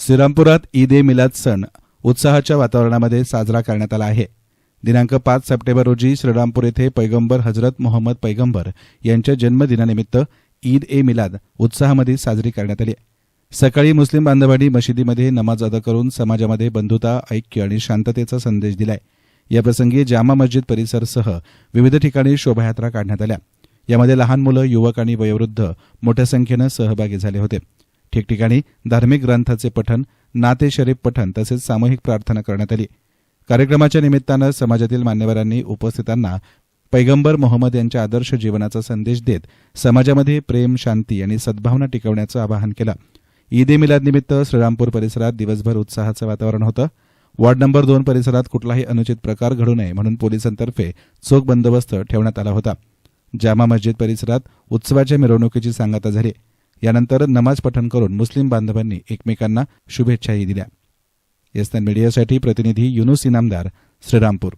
श्रीरामपुरात ईद ए मिलाद सण उत्साहाच्या वातावरणामध्ये साजरा करण्यात आला आहे. दिनांक पाच सप्टेंबर रोजी श्रीरामपूर येथे पैगंबर हजरत मोहम्मद पैगंबर यांच्या जन्मदिनानिमित्त ईद ए मिलाद उत्साहामध्ये साजरी करण्यात आली सकाळी मुस्लिम बांधवांनी मशिदीमध्ये नमाज अदा करून समाजामध्ये बंधुता ऐक्य आणि शांततेचा संदेश दिलाय. याप्रसंगी जामा मस्जिद परिसरसह विविध ठिकाणी शोभायात्रा काढण्यात आल्या. यामध्ये लहान मुलं युवक आणि वयोवृद्ध मोठ्या संख्येनं सहभागी झाले होते. ठिकठिकाणी धार्मिक ग्रंथाचे पठण नाते शरीफ पठण तसेच सामूहिक प्रार्थना करण्यात आली. कार्यक्रमाच्या निमित्तानं समाजातील मान्यवरांनी उपस्थितांना पैगंबर मोहम्मद यांच्या आदर्श जीवनाचा संदेश देत समाजामध्ये प्रेम शांती आणि सद्भावना टिकवण्याचं आवाहन केलं. ईद ए मिलादनिमित्त श्रीरामपूर परिसरात दिवसभर उत्साहाचं वातावरण होतं. वॉर्ड नंबर दोन परिसरात कुठलाही अनुचित प्रकार घडू नये म्हणून पोलिसांतर्फे चोख बंदोबस्त ठेवण्यात आला होता. जामा मस्जिद परिसरात उत्सवाच्या मिरवणुकीची सांगता झाली. यानंतर नमाज पठण करून मुस्लिम बांधवांनी एकमेकांना शुभेच्छाही दिल्या. एसएन मीडियासाठी प्रतिनिधी युनुस इनामदार श्रीरामपूर.